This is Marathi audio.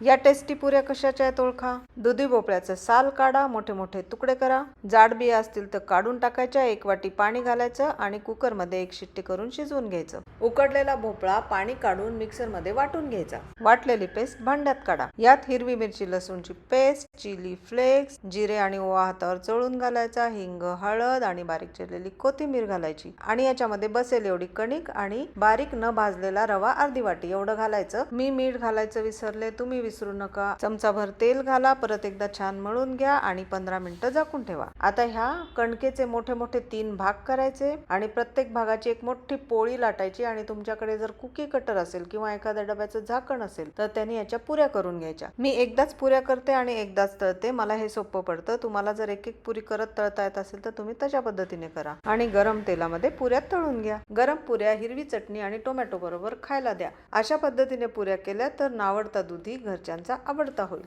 या टेस्टी पुऱ्या कशाच्या आहेत ओळखा? दुधी भोपळ्याचं साल काढा मोठे मोठे तुकडे करा. जाड बिया असतील तर काढून टाकायच्या एक वाटी पाणी घालायचं आणि कुकरमध्ये एक शिट्टी करून शिजवून घ्यायचं. उकडलेला भोपळा पाणी काढून मिक्सरमध्ये वाटून घ्यायचा. वाटलेली पेस्ट भांड्यात काढा. यात हिरवी मिरची लसूणची पेस्ट चिली फ्लेक्स जिरे आणि ओवा हातावर चळून घालायचा हिंग हळद आणि बारीक चिरलेली कोथिंबीर घालायची. आणि याच्यामध्ये बसेल एवढी कणिक आणि बारीक न भाजलेला रवा अर्धी वाटी एवढं घालायचं. मी मीठ घालायचं विसरले तुम्ही विसरू नका. चमचाभर तेल घाला परत एकदा छान मळून घ्या आणि पंधरा मिनिटं झाकून ठेवा. आता ह्या कणकेचे मोठे मोठे तीन भाग करायचे आणि प्रत्येक भागाची एक मोठी पोळी लाटायची आणि तुमच्याकडे जर कुकी कटर असेल किंवा एखाद्या डब्याचं झाकण असेल तर त्यांनी याच्या पुऱ्या करून घ्यायच्या. मी एकदाच पुऱ्या करते आणि एकदाच तळते. मला हे सोपं पडतं. तुम्हाला जर एक एक पुरी करत तळता येत असेल तर तुम्ही तशा पद्धतीने करा. आणि गरम तेलामध्ये पुऱ्या तळून घ्या. गरम पुऱ्या हिरवी चटणी आणि टोमॅटो बरोबर खायला द्या. अशा पद्धतीने पुऱ्या केल्या तर नावडता दुधी घरच्यांचा आवडता होईल.